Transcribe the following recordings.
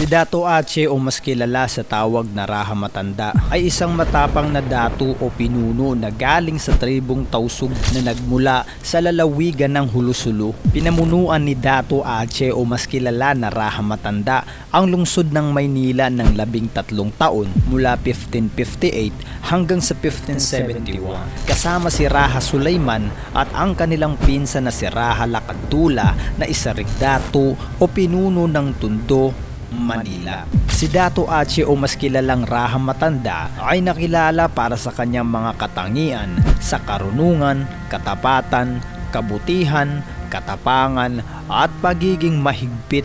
Si Dato Ache o mas kilala sa tawag na Raha Matanda ay isang matapang na dato o pinuno na galing sa tribong Tausug na nagmula sa lalawigan ng Hulusulu. Pinamunuan ni Dato Ache o mas kilala na Raha Matanda ang lungsod ng Maynila ng labing tatlong taon mula 1558 hanggang sa 1571 kasama si Raha Sulaiman at ang kanilang pinsa na si Raha Lakadula na isa ring dato o pinuno ng Tundo Manila. Si Dato Ache o mas kilalang Raham Matanda ay nakilala para sa kanyang mga katangian sa karunungan, katapatan, kabutihan, katapangan at pagiging mahigpit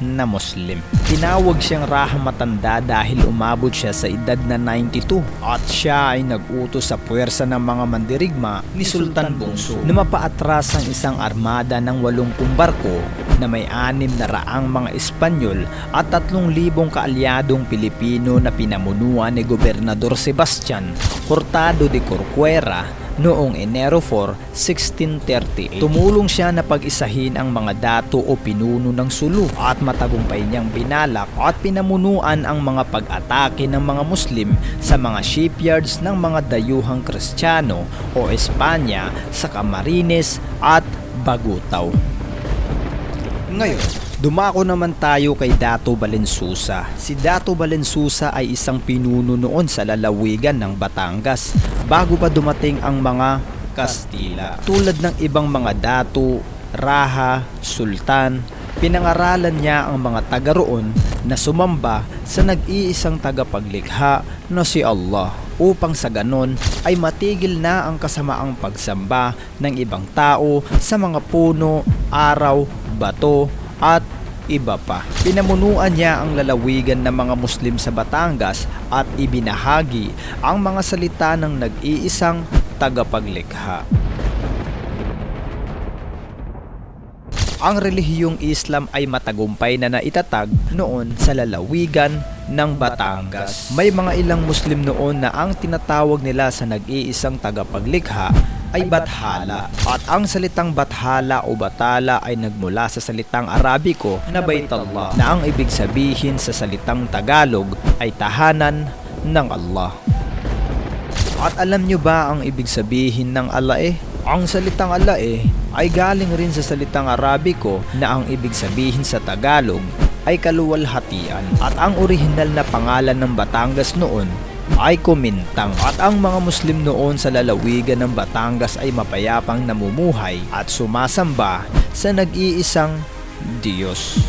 na Muslim. Tinawag siyang Raham Matanda dahil umabot siya sa edad na 92 at siya ay nag-utos sa puwersa ng mga mandirigma ni Sultan Bungso na mapaatras ang isang armada ng 80 barko na may anim na raang mga Espanyol at 3,000 kaalyadong Pilipino na pinamunuan ni Gobernador Sebastian Hurtado de Corcuera noong Enero 4, 1638. Tumulong siya na pag-isahin ang mga dato o pinuno ng Sulu at matagumpay niyang binalak at pinamunuan ang mga pag-atake ng mga Muslim sa mga shipyards ng mga dayuhang Kristiyano o Espanya sa Camarines at Bagutaw. Ngayon, dumako naman tayo kay Dato Balensusa. Si Dato Balensusa ay isang pinuno noon sa lalawigan ng Batangas bago pa dumating ang mga Kastila. Tulad ng ibang mga dato, raha, sultan, pinangaralan niya ang mga taga roon na sumamba sa nag-iisang tagapaglikha na si Allah upang sa ganon ay matigil na ang kasamaang pagsamba ng ibang tao sa mga puno, araw, bato at iba pa. Pinamunuan niya ang lalawigan ng mga Muslim sa Batangas at ibinahagi ang mga salita ng nag-iisang tagapaglikha. Ang relihiyong Islam ay matagumpay na naitatag noon sa lalawigan ng Batangas. May mga ilang Muslim noon na ang tinatawag nila sa nag-iisang tagapaglikha ay Bathala. At ang salitang Bathala o Batala ay nagmula sa salitang Arabiko na Baitallah na ang ibig sabihin sa salitang Tagalog ay tahanan ng Allah. At alam nyo ba ang ibig sabihin ng Allah eh? Ang salitang Allah eh ay galing rin sa salitang Arabiko na ang ibig sabihin sa Tagalog ay kaluwalhatian at ang orihinal na pangalan ng Batangas noon ay kumintang at ang mga Muslim noon sa lalawigan ng Batangas ay mapayapang namumuhay at sumasamba sa nag-iisang Diyos.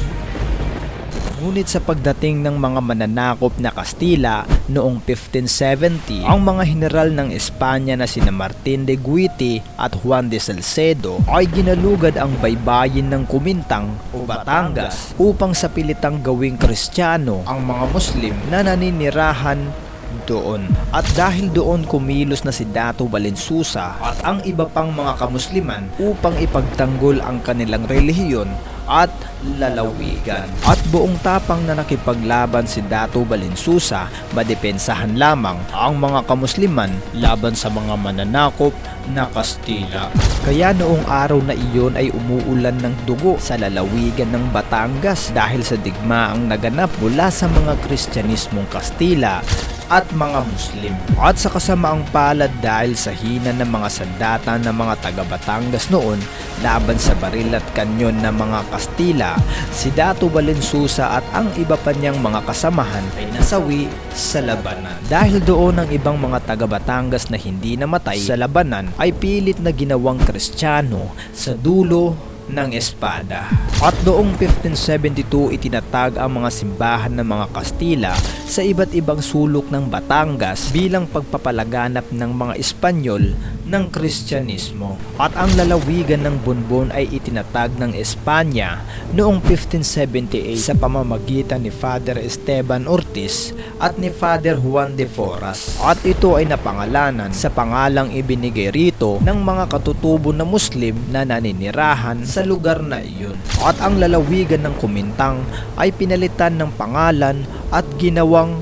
Ngunit sa pagdating ng mga mananakop na Kastila noong 1570, ang mga general ng Espanya na sina Martin de Guiti at Juan de Salcedo ay ginalugad ang baybayin ng Kumintang o Batangas upang sa pilitang gawing Kristiyano ang mga Muslim na naninirahan doon. At dahil doon kumilos na si Dato Valenzusa at ang iba pang mga kamusliman upang ipagtanggol ang kanilang relihiyon at lalawigan. At buong tapang na nakipaglaban si Dato Valenzusa, madepensahan lamang ang mga kamusliman laban sa mga mananakop na Kastila. Kaya noong araw na iyon ay umuulan ng dugo sa lalawigan ng Batangas dahil sa digmaang naganap mula sa mga Kristyanismong Kastila at mga Muslim. At sa kasamaang palad dahil sa hina ng mga sandata ng mga taga Batangas noon laban sa baril at kanyon ng mga Kastila, si Dato Valenzusa at ang iba pa niyang mga kasamahan ay nasawi sa labanan. Dahil doon ang ibang mga taga Batangas na hindi namatay sa labanan ay pilit na ginawang kristyano sa dulo ng espada. At noong 1572 itinatag ang mga simbahan ng mga Kastila sa iba't ibang sulok ng Batangas bilang pagpapalaganap ng mga Espanyol ng Kristyanismo. At ang lalawigan ng Bonbon ay itinatag ng Espanya noong 1578 sa pamamagitan ni Father Esteban Ortiz at ni Father Juan de Foras. At ito ay napangalanan sa pangalang ibinigay rito ng mga katutubo na Muslim na naninirahan sa lugar na iyon. At ang lalawigan ng Kumintang ay pinalitan ng pangalan at ginawang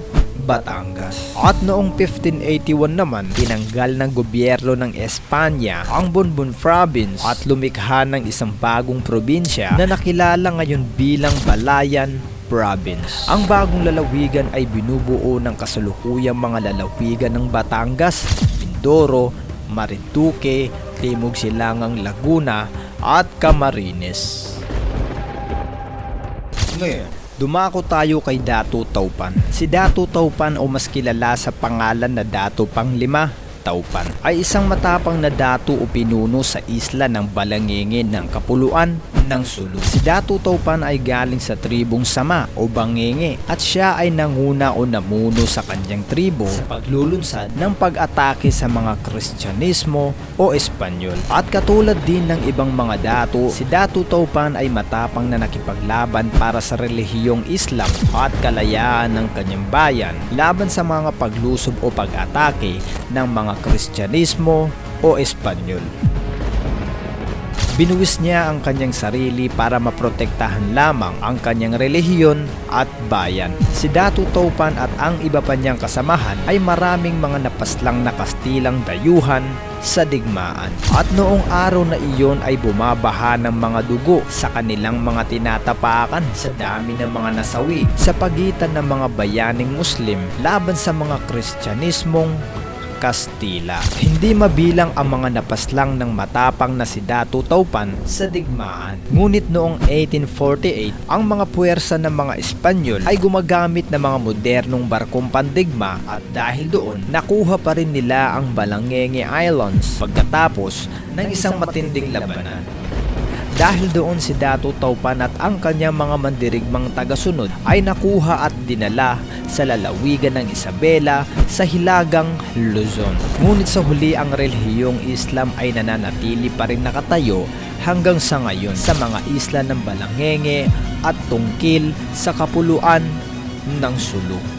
Batangas. At noong 1581 naman, tinanggal ng gobyerno ng Espanya ang Bonbon Province at lumikha ng isang bagong probinsya na nakilala ngayon bilang Balayan Province. Ang bagong lalawigan ay binubuo ng kasalukuyang mga lalawigan ng Batangas, Mindoro, Marinduque, Timog Silangang Laguna at Camarines. Ngayon, dumako tayo kay Datu Taupan. Si Datu Taupan o mas kilala sa pangalan na Datu Panglima, Taupan ay isang matapang na datu o pinuno sa isla ng Balangingin ng Kapuluan ng Sulu. Si Datu Taupan ay galing sa tribong Sama o Bangingi at siya ay nanguna o namuno sa kanyang tribo sa paglulunsad ng pag-atake sa mga Kristyanismo o Espanyol. At katulad din ng ibang mga datu, si Datu Taupan ay matapang na nakipaglaban para sa relihiyong Islam at kalayaan ng kanyang bayan laban sa mga paglusob o pag-atake ng mga Kristyanismo o Espanyol. Binuwis niya ang kanyang sarili para maprotektahan lamang ang kanyang relihiyon at bayan. Si Datu Taupan at ang iba pa niyang kasamahan ay maraming mga napaslang na kastilang dayuhan sa digmaan. At noong araw na iyon ay bumabaha ng mga dugo sa kanilang mga tinatapakan sa dami ng mga nasawi sa pagitan ng mga bayaning Muslim laban sa mga Kristyanismong Kastila. Hindi mabilang ang mga napaslang ng matapang na si Datu Taupan sa digmaan. Ngunit noong 1848, ang mga puwersa ng mga Espanyol ay gumagamit ng mga modernong barkong pandigma at dahil doon, nakuha pa rin nila ang Balangenge Islands pagkatapos ng isang matinding labanan. Dahil doon si Datu Taupan at ang kanyang mga mandirigmang tagasunod ay nakuha at dinala sa lalawigan ng Isabela sa Hilagang Luzon. Ngunit sa huli ang relihiyong Islam ay nananatili pa rin nakatayo hanggang sa ngayon sa mga isla ng Balangenge at Tungkil sa kapuluan ng Sulu.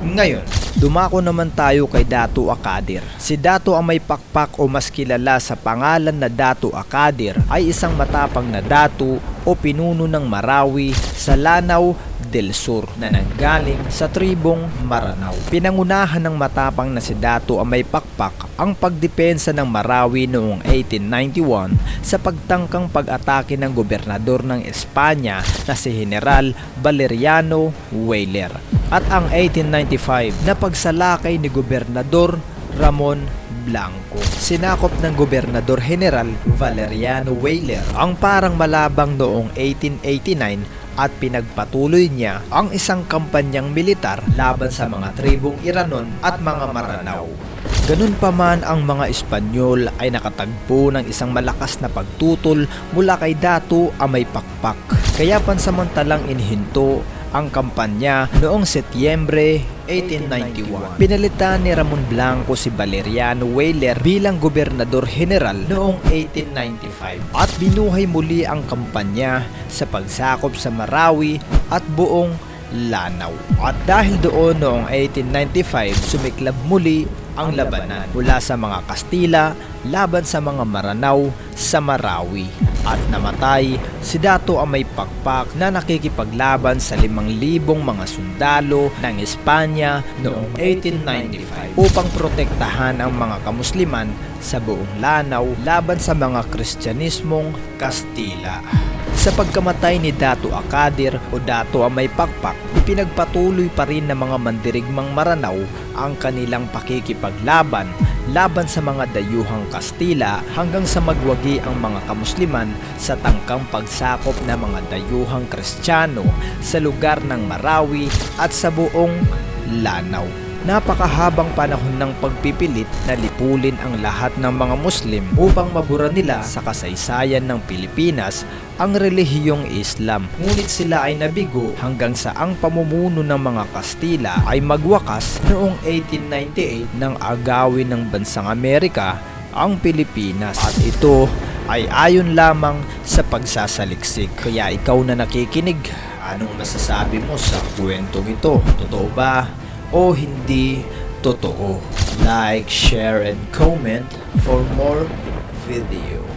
Ngayon, dumako naman tayo kay Datu Akadir. Si Datu ang may pakpak o mas kilala sa pangalan na Datu Akadir ay isang matapang na datu o pinuno ng Marawi sa Lanao del Sur na nanggaling sa tribong Maranao. Pinangunahan ng matapang na si Datu ang may pakpak ang pagdepensa ng Marawi noong 1891 sa pagtangkang pag-atake ng gobernador ng Espanya na si General Valeriano Weyler at ang 1895 na pagsalakay ni Gobernador Ramon Blanco. Sinakop ng Gobernador General Valeriano Weyler ang parang malabang noong 1889 at pinagpatuloy niya ang isang kampanyang militar laban sa mga tribong Iranon at mga Maranao. Ganun pa man ang mga Espanyol ay nakatagpo ng isang malakas na pagtutol mula kay Datu ang may pakpak. Kaya pansamantalang inhinto ang kampanya noong Setyembre 1891. Pinalitan ni Ramon Blanco si Valeriano Weyler bilang gobernador general noong 1895 at binuhay muli ang kampanya sa pagsakop sa Marawi at buong Lanao. At dahil doon noong 1895, sumiklab muli ang labanan mula sa mga Kastila laban sa mga Maranao sa Marawi at namatay si Dato ang may pakpak na nakikipaglaban sa 5,000 mga sundalo ng Espanya noong 1895 upang protektahan ang mga kamusliman sa buong Lanao laban sa mga Kristyanismong Kastila. Sa pagkamatay ni Dato Akadir o Dato ang may pakpak, ipinagpatuloy pa rin ng mga mandirigmang Maranao ang kanilang pakikipaglaban laban sa mga dayuhang Kastila hanggang sa magwagi ang mga kamusliman sa tangkang pagsakop ng mga dayuhang Kristiyano sa lugar ng Marawi at sa buong Lanao. Napakahabang panahon ng pagpipilit na lipulin ang lahat ng mga Muslim upang mabura nila sa kasaysayan ng Pilipinas ang relihiyong Islam. Ngunit sila ay nabigo hanggang sa ang pamumuno ng mga Kastila ay magwakas noong 1898 nang agawin ng bansang Amerika ang Pilipinas. At ito ay ayon lamang sa pagsasaliksik. Kaya ikaw na nakikinig, anong masasabi mo sa kwentong ito? Totoo ba? O hindi totoo. Like, share, and comment for more video.